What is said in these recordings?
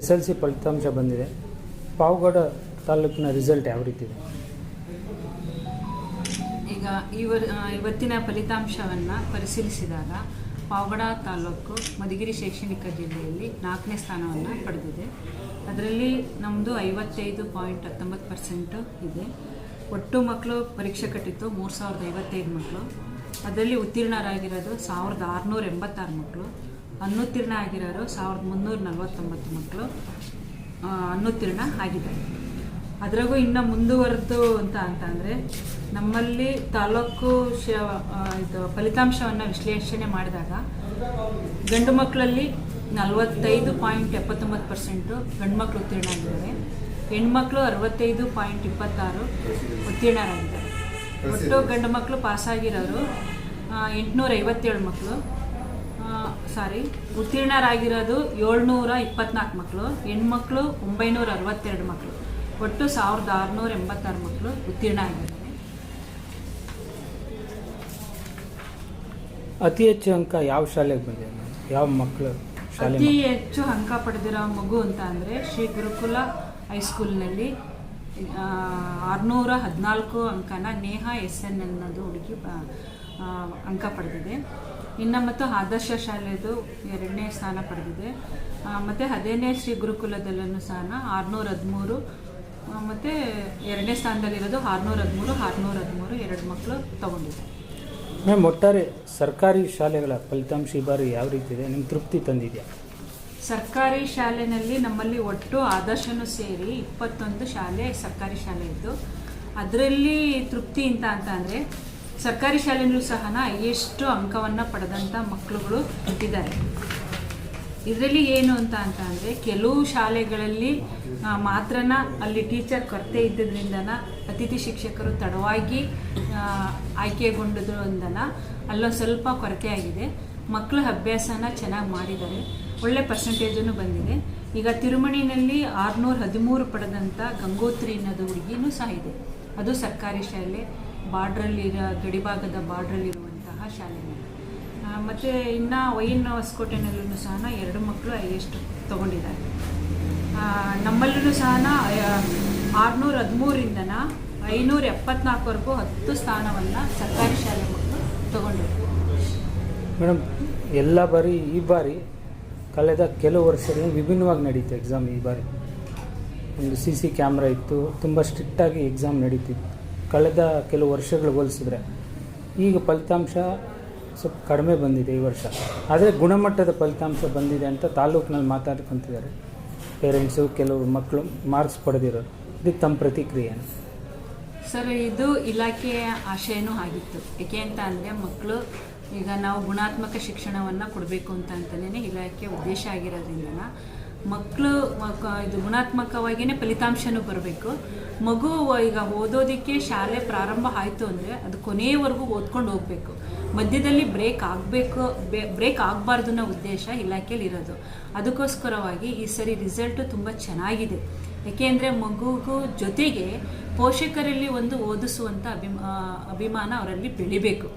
S L C ಫಲಿತಾಂಶ ಬಂದಿದೆ. ಪಾವಗಡ ತಾಲೂಕಿನ ರಿಸಲ್ಟ್ ಯಾವ ರೀತಿ ಇದೆ? ಈಗ ಇವ ಇವತ್ತಿನ ಫಲಿತಾಂಶವನ್ನು ಪರಿಶೀಲಿಸಿದಾಗ ಪಾವಗಡ ತಾಲೂಕು ಮಧುಗಿರಿ ಶೈಕ್ಷಣಿಕ ಜಿಲ್ಲೆಯಲ್ಲಿ ನಾಲ್ಕನೇ ಸ್ಥಾನವನ್ನು ಪಡೆದಿದೆ. ಅದರಲ್ಲಿ ನಮ್ಮದು ಐವತ್ತೈದು ಪಾಯಿಂಟ್ ಹತ್ತೊಂಬತ್ತು ಪರ್ಸೆಂಟು ಇದೆ. ಒಟ್ಟು ಮಕ್ಕಳು ಪರೀಕ್ಷೆ ಕಟ್ಟಿತ್ತು ಮೂರು ಸಾವಿರದ ಐವತ್ತೈದು ಮಕ್ಕಳು ಅದರಲ್ಲಿ ಉತ್ತೀರ್ಣರಾಗಿರೋದು ಸಾವಿರದ ಆರುನೂರ ಎಂಬತ್ತಾರು ಮಕ್ಕಳು ಅನುತ್ತೀರ್ಣ ಆಗಿರೋರು ಸಾವಿರದ ಮುನ್ನೂರ ನಲವತ್ತೊಂಬತ್ತು ಮಕ್ಕಳು ಅನ್ನುತ್ತೀರ್ಣ ಆಗಿದೆ. ಆಗಿದ್ದಾರೆ ಅದರಾಗೂ ಇನ್ನು ಮುಂದುವರೆದು ಅಂತ ಅಂತಂದರೆ ನಮ್ಮಲ್ಲಿ ತಾಲೂಕು ಶ ಇದು ಫಲಿತಾಂಶವನ್ನು ವಿಶ್ಲೇಷಣೆ ಮಾಡಿದಾಗ ಗಂಡು ಮಕ್ಕಳಲ್ಲಿ ನಲವತ್ತೈದು ಪಾಯಿಂಟ್ ಎಪ್ಪತ್ತೊಂಬತ್ತು ಪರ್ಸೆಂಟು ಗಂಡು ಮಕ್ಕಳು ಉತ್ತೀರ್ಣ ಆಗಿದ್ದಾರೆ. ಹೆಣ್ಮಕ್ಳು ಅರವತ್ತೈದು ಪಾಯಿಂಟ್ ಇಪ್ಪತ್ತಾರು ಉತ್ತೀರ್ಣರಾಗಿದ್ದಾರೆ ಒಟ್ಟು ಗಂಡು ಮಕ್ಕಳು ಪಾಸಾಗಿರೋರು ಎಂಟುನೂರ ಐವತ್ತೇಳು ಮಕ್ಕಳು. ಸಾರಿ ಉತ್ತೀರ್ಣರಾಗಿರೋದು ಏಳ್ನೂರ ಇಪ್ಪತ್ನಾಲ್ಕು ಮಕ್ಕಳು ಹೆಣ್ಮಕ್ಳು ಒಂಬೈನೂರ ಅರವತ್ತೆರಡು ಮಕ್ಕಳು ಒಟ್ಟು ಸಾವಿರದ ಆರುನೂರ ಎಂಬತ್ತಾರು ಮಕ್ಕಳು ಉತ್ತೀರ್ಣ ಆಗಿದ್ದಾರೆ ಅತಿ ಹೆಚ್ಚು ಅಂಕ ಯಾವ ಶಾಲೆಗೆ ಬಂದಿದೆ ಯಾವ ಮಕ್ಕಳು ಅತಿ ಹೆಚ್ಚು ಅಂಕ ಪಡೆದಿರೋ ಮಗು ಅಂತ ಅಂದರೆ ಶ್ರೀ ಗುರುಕುಲ ಹೈಸ್ಕೂಲ್ನಲ್ಲಿ ಆರುನೂರ ಹದಿನಾಲ್ಕು ಅಂಕನ ನೇಹ ಎಸ್ ಎನ್ ಅನ್ನೋದು ಹುಡುಗಿ ಅಂಕ ಪಡೆದಿದೆ. ಇನ್ನು ಮತ್ತು ಆದರ್ಶ ಶಾಲೆದು ಎರಡನೇ ಸ್ಥಾನ ಪಡೆದಿದೆ. ಮತ್ತು ಹದಿನೇ ಶ್ರೀ ಗುರುಕುಲದಲ್ಲೂ ಸಹ ಆರುನೂರ ಹದಿಮೂರು ಮತ್ತು ಎರಡನೇ ಸ್ಥಾನದಲ್ಲಿರೋದು ಆರುನೂರ ಹದಿಮೂರು ಆರುನೂರ ಹದಿಮೂರು ಎರಡು ಮಕ್ಕಳು ತಗೊಂಡಿದ್ದಾರೆ ಮ್ಯಾಮ್ ಒಟ್ಟಾರೆ ಸರ್ಕಾರಿ ಶಾಲೆಗಳ ಫಲಿತಾಂಶ ಈ ಬಾರಿ ಯಾವ ರೀತಿ ಇದೆ? ನಿಮ್ಗೆ ತೃಪ್ತಿ ತಂದಿದೆಯಾ? ಸರ್ಕಾರಿ ಶಾಲೆನಲ್ಲಿ ನಮ್ಮಲ್ಲಿ ಒಟ್ಟು ಆದರ್ಶನೂ ಸೇರಿ ಇಪ್ಪತ್ತೊಂದು ಶಾಲೆ ಸರ್ಕಾರಿ ಶಾಲೆ ಇದ್ದು ಅದರಲ್ಲಿ ತೃಪ್ತಿ ಅಂತ ಅಂತ ಅಂದರೆ ಸರ್ಕಾರಿ ಶಾಲೆಯಲ್ಲೂ ಸಹ ಎಷ್ಟು ಅಂಕವನ್ನು ಪಡೆದಂಥ ಮಕ್ಕಳುಗಳು ಇದ್ದಾರೆ ಇದರಲ್ಲಿ ಏನು ಅಂತ ಅಂತ ಅಂದರೆ ಕೆಲವು ಶಾಲೆಗಳಲ್ಲಿ ಮಾತ್ರ ಮಾತ್ರನ ಅಲ್ಲಿ ಟೀಚರ್ ಕೊರತೆ ಇದ್ದದ್ರಿಂದನ ಅತಿಥಿ ಶಿಕ್ಷಕರು ತಡವಾಗಿ ಆಯ್ಕೆಗೊಂಡಿದ್ರು ಆಯ್ಕೆಗೊಂಡಿದ್ರಿಂದನ ಅಲ್ಲೊಂದು ಸ್ವಲ್ಪ ಕೊರತೆ ಆಗಿದೆ. ಮಕ್ಕಳ ಅಭ್ಯಾಸನ ಚೆನ್ನಾಗಿ ಮಾಡಿದ್ದಾರೆ. ಒಳ್ಳೆ ಪರ್ಸೆಂಟೇಜನ್ನು ಬಂದಿದೆ. ಈಗ ತಿರುಮಣಿನಲ್ಲಿ ಆರುನೂರ ಹದಿಮೂರು ಪಡೆದಂಥ ಗಂಗೋತ್ರಿ ಅನ್ನೋದು ಹುಡುಗಿನೂ ಸಹ ಇದೆ. ಅದು ಸರ್ಕಾರಿ ಶಾಲೆ. ಬಾರ್ಡ್ರಲ್ಲಿರೋ ಗಡಿಭಾಗದ ಬಾರ್ಡ್ರಲ್ಲಿರುವಂತಹ ಶಾಲೆ ಮತ್ತು ಇನ್ನು ವೈನ್ ಹೊಸಕೋಟೆನಲ್ಲೂ ಸಹ ಎರಡು ಮಕ್ಕಳು ಎಷ್ಟು ತೊಗೊಂಡಿದ್ದಾರೆ. ನಮ್ಮಲ್ಲೂ ಸಹ ಆರುನೂರ ಹದಿಮೂರಿಂದನ ಐನೂರ ಎಪ್ಪತ್ನಾಲ್ಕುವರೆಗೂ ಹತ್ತು ಸ್ಥಾನವನ್ನು ಸರ್ಕಾರಿ ಶಾಲೆ ಮಕ್ಕಳು ತೊಗೊಂಡಿದ್ದರು. ಮೇಡಮ್, ಎಲ್ಲ ಬಾರಿ, ಈ ಬಾರಿ ಕಳೆದ ಕೆಲವು ವರ್ಷಗಳಿಂದ ವಿಭಿನ್ನವಾಗಿ ನಡೀತು ಎಕ್ಸಾಮ್ ಈ ಬಾರಿ. ಒಂದು ಸಿ ಸಿ ಕ್ಯಾಮ್ರಾ ಇತ್ತು, ತುಂಬ ಸ್ಟ್ರಿಕ್ಟಾಗಿ ಎಕ್ಸಾಮ್ ನಡೀತಿತ್ತು. ಕಳೆದ ಕೆಲವು ವರ್ಷಗಳು ಹೋಲಿಸಿದ್ರೆ. ಈಗ ಫಲಿತಾಂಶ ಸ್ವಲ್ಪ ಕಡಿಮೆ ಬಂದಿದೆ ಈ ವರ್ಷ. ಆದರೆ ಗುಣಮಟ್ಟದ ಫಲಿತಾಂಶ ಬಂದಿದೆ ಅಂತ ತಾಲೂಕಿನಲ್ಲಿ ಮಾತಾಡ್ಕೊತಿದ್ದಾರೆ. ಪೇರೆಂಟ್ಸು, ಕೆಲವು ಮಕ್ಕಳು ಮಾರ್ಕ್ಸ್ ಪಡೆದಿರೋರು. ಇದಕ್ಕೆ ತಮ್ಮ ಪ್ರತಿಕ್ರಿಯೆ ಸರ್, ಇದು ಇಲಾಖೆಯ ಆಶಯನೂ ಆಗಿತ್ತು. ಏಕೆ ಅಂತ ಅಂದರೆ ಮಕ್ಕಳು ಈಗ ನಾವು ಗುಣಾತ್ಮಕ ಶಿಕ್ಷಣವನ್ನು ಕೊಡಬೇಕು ಅಂತ ಅಂತಲೇ ಇಲಾಖೆ ಉದ್ದೇಶ ಆಗಿರೋದ್ರಿಂದ ಮಕ್ಕಳು ಇದು ಗುಣಾತ್ಮಕವಾಗಿಯೇ ಫಲಿತಾಂಶನೂ ಬರಬೇಕು. ಮಗು ಈಗ ಓದೋದಕ್ಕೆ ಶಾಲೆ ಪ್ರಾರಂಭ ಆಯಿತು ಅಂದರೆ ಅದು ಕೊನೆಯವರೆಗೂ ಓದ್ಕೊಂಡು ಹೋಗಬೇಕು. ಮಧ್ಯದಲ್ಲಿ ಬ್ರೇಕ್ ಆಗಬೇಕು ಬ್ರೇಕ್ ಆಗಬಾರ್ದು ಅನ್ನೋ ಉದ್ದೇಶ ಇಲಾಖೆಯಲ್ಲಿ ಇರೋದು. ಅದಕ್ಕೋಸ್ಕರವಾಗಿ ಈ ಸರಿ ರಿಸಲ್ಟು ತುಂಬ ಚೆನ್ನಾಗಿದೆ. ಏಕೆಂದರೆ ಮಗುಗೂ ಜೊತೆಗೆ ಪೋಷಕರಲ್ಲಿ ಒಂದು ಓದಿಸುವಂಥ ಅಭಿಮ ಅಭಿಮಾನ ಅವರಲ್ಲಿ ಬೆಳಿಬೇಕು.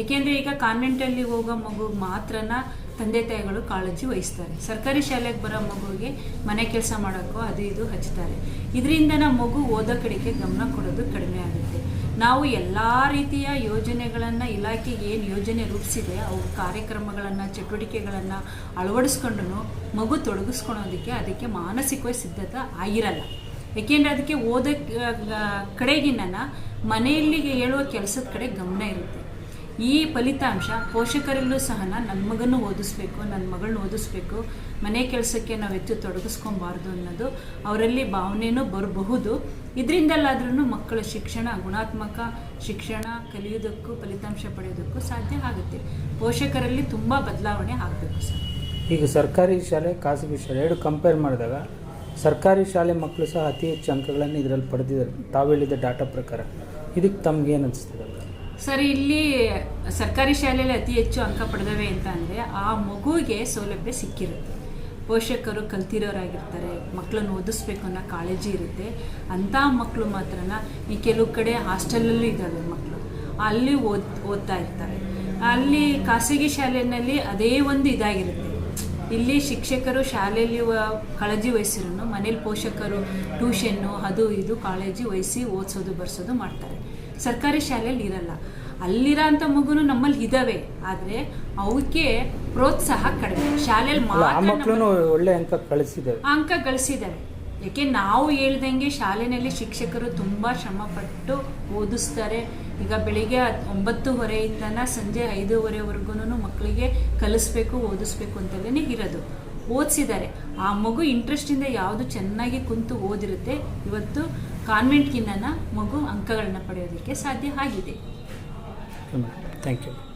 ಏಕೆಂದರೆ ಈಗ ಕಾನ್ವೆಂಟಲ್ಲಿ ಹೋಗೋ ಮಗು ಮಾತ್ರನ ತಂದೆ ತಾಯಿಗಳು ಕಾಳಜಿ ವಹಿಸ್ತಾರೆ. ಸರ್ಕಾರಿ ಶಾಲೆಗೆ ಬರೋ ಮಗುವಿಗೆ ಮನೆ ಕೆಲಸ ಮಾಡೋಕ್ಕೋ ಅದು ಇದು ಹಚ್ತಾರೆ. ಇದರಿಂದ ನಮ್ಮ ಮಗು ಓದೋ ಕಡೆಗೆ ಗಮನ ಕೊಡೋದು ಕಡಿಮೆ ಆಗುತ್ತೆ. ನಾವು ಎಲ್ಲ ರೀತಿಯ ಯೋಜನೆಗಳನ್ನು, ಇಲಾಖೆಗೆ ಏನು ಯೋಜನೆ ರೂಪಿಸಿದೆ, ಅವು ಕಾರ್ಯಕ್ರಮಗಳನ್ನು, ಚಟುವಟಿಕೆಗಳನ್ನು ಅಳವಡಿಸ್ಕೊಂಡು ಮಗು ತೊಡಗಿಸ್ಕೊಳೋದಕ್ಕೆ ಅದಕ್ಕೆ ಮಾನಸಿಕವಾಗಿ ಸಿದ್ಧತೆ ಆಗಿರಲ್ಲ. ಏಕೆಂದರೆ ಅದಕ್ಕೆ ಓದೋ ಕಡೆಗಿನ್ನ ಮನೆಯಲ್ಲಿ ಹೇಳುವ ಕೆಲಸದ ಕಡೆ ಗಮನ ಇರುತ್ತೆ. ಈ ಫಲಿತಾಂಶ ಪೋಷಕರಲ್ಲೂ ಸಹ ನನ್ನ ಮಗನೂ ಓದಿಸ್ಬೇಕು ನನ್ನ ಮಗಳನ್ನ ಓದಿಸ್ಬೇಕು, ಮನೆ ಕೆಲಸಕ್ಕೆ ನಾವು ಹೆಚ್ಚು ತೊಡಗಿಸ್ಕೊಬಾರ್ದು ಅನ್ನೋದು ಅವರಲ್ಲಿ ಭಾವನೆಯೂ ಬರಬಹುದು. ಇದರಿಂದಲ್ಲಾದ್ರೂ ಮಕ್ಕಳ ಶಿಕ್ಷಣ ಗುಣಾತ್ಮಕ ಶಿಕ್ಷಣ ಕಲಿಯೋದಕ್ಕೂ ಫಲಿತಾಂಶ ಪಡೆಯೋದಕ್ಕೂ ಸಾಧ್ಯ ಆಗುತ್ತೆ. ಪೋಷಕರಲ್ಲಿ ತುಂಬ ಬದಲಾವಣೆ ಆಗಬೇಕು ಸರ್. ಈಗ ಸರ್ಕಾರಿ ಶಾಲೆ, ಖಾಸಗಿ ಶಾಲೆ ಎರಡು ಕಂಪೇರ್ ಮಾಡಿದಾಗ ಸರ್ಕಾರಿ ಶಾಲೆ ಮಕ್ಕಳು ಸಹ ಅತಿ ಹೆಚ್ಚು ಅಂಕಗಳನ್ನು ಇದರಲ್ಲಿ ಪಡೆದಿದ್ದಾರೆ. ತಾವು ಹೇಳಿದ ಡಾಟಾ ಪ್ರಕಾರ. ಇದಕ್ಕೆ ತಮ್ಗೇನು ಅನಿಸ್ತದೆ ಸರ್, ಇಲ್ಲಿ ಸರ್ಕಾರಿ ಶಾಲೆಯಲ್ಲಿ ಅತಿ ಹೆಚ್ಚು ಅಂಕ ಪಡೆದವೆ ಅಂತ ಅಂದರೆ ಆ ಮಗುವಿಗೆ ಸೌಲಭ್ಯ ಸಿಕ್ಕಿರುತ್ತೆ. ಪೋಷಕರು ಕಲ್ತಿರೋರಾಗಿರ್ತಾರೆ ಮಕ್ಕಳನ್ನು ಓದಿಸ್ಬೇಕು ಅನ್ನೋ ಕಾಳಜಿ ಇರುತ್ತೆ. ಅಂಥ ಮಕ್ಕಳು ಮಾತ್ರನ ಈ ಕೆಲವು ಕಡೆ ಹಾಸ್ಟೆಲಲ್ಲೂ ಇದ್ದಾವೆ ಮಕ್ಕಳು ಅಲ್ಲಿ ಓದ್, ಓದ್ತಾ ಇರ್ತಾರೆ. ಅಲ್ಲಿ ಖಾಸಗಿ ಶಾಲೆಯಲ್ಲಿ ಅದೇ ಒಂದು ಇದಾಗಿರುತ್ತೆ. ಇಲ್ಲಿ ಶಿಕ್ಷಕರು ಶಾಲೆಯಲ್ಲಿ ಕಾಳಜಿ ವಹಿಸಿರೋನು, ಮನೇಲಿ ಪೋಷಕರು ಟ್ಯೂಷನ್ನು ಅದು, ಇದು ಕಾಳಜಿ ವಹಿಸಿ ಓದಿಸೋದು, ಬರ್ಸೋದು ಮಾಡ್ತಾರೆ. ಸರ್ಕಾರಿ ಶಾಲೆಯಲ್ಲಿ ಇರಲ್ಲ. ಅಲ್ಲಿರೋ ಅಂಥ ಮಗುನು ನಮ್ಮಲ್ಲಿ ಇದಾವೆ ಆದರೆ ಅವಕ್ಕೆ ಪ್ರೋತ್ಸಾಹ ಕಡಿಮೆ. ಶಾಲೆಯಲ್ಲಿ ಮಾತ್ರ ಒಳ್ಳೆ ಅಂಕ ಕಳಿಸಿದ್ದಾರೆ. ಅಂಕ ಗಳಿಸಿದ್ದಾರೆ ಯಾಕೆ ನಾವು ಹೇಳ್ದಂಗೆ ಶಾಲೆಯಲ್ಲಿ ಶಿಕ್ಷಕರು ತುಂಬ ಶ್ರಮಪಟ್ಟು ಓದಿಸ್ತಾರೆ. ಈಗ ಬೆಳಿಗ್ಗೆ ಒಂಬತ್ತುವರೆಯಿಂದನ ಸಂಜೆ ಐದೂವರೆವರೆಗೂ ಮಕ್ಕಳಿಗೆ ಕಲಿಸ್ಬೇಕು ಓದಿಸ್ಬೇಕು ಅಂತಲೇ ಇರೋದು. ಓದಿಸಿದ್ದಾರೆ. ಆ ಮಗು ಇಂಟ್ರೆಸ್ಟಿಂದ ಯಾವುದು ಚೆನ್ನಾಗಿ ಕುಂತು ಓದಿರುತ್ತೆ, ಇವತ್ತು ಕಾನ್ವೆಂಟ್ಗಿನ್ನ ಮಗು ಅಂಕಗಳನ್ನ ಪಡೆಯೋದಕ್ಕೆ ಸಾಧ್ಯ ಆಗಿದೆ. Thank you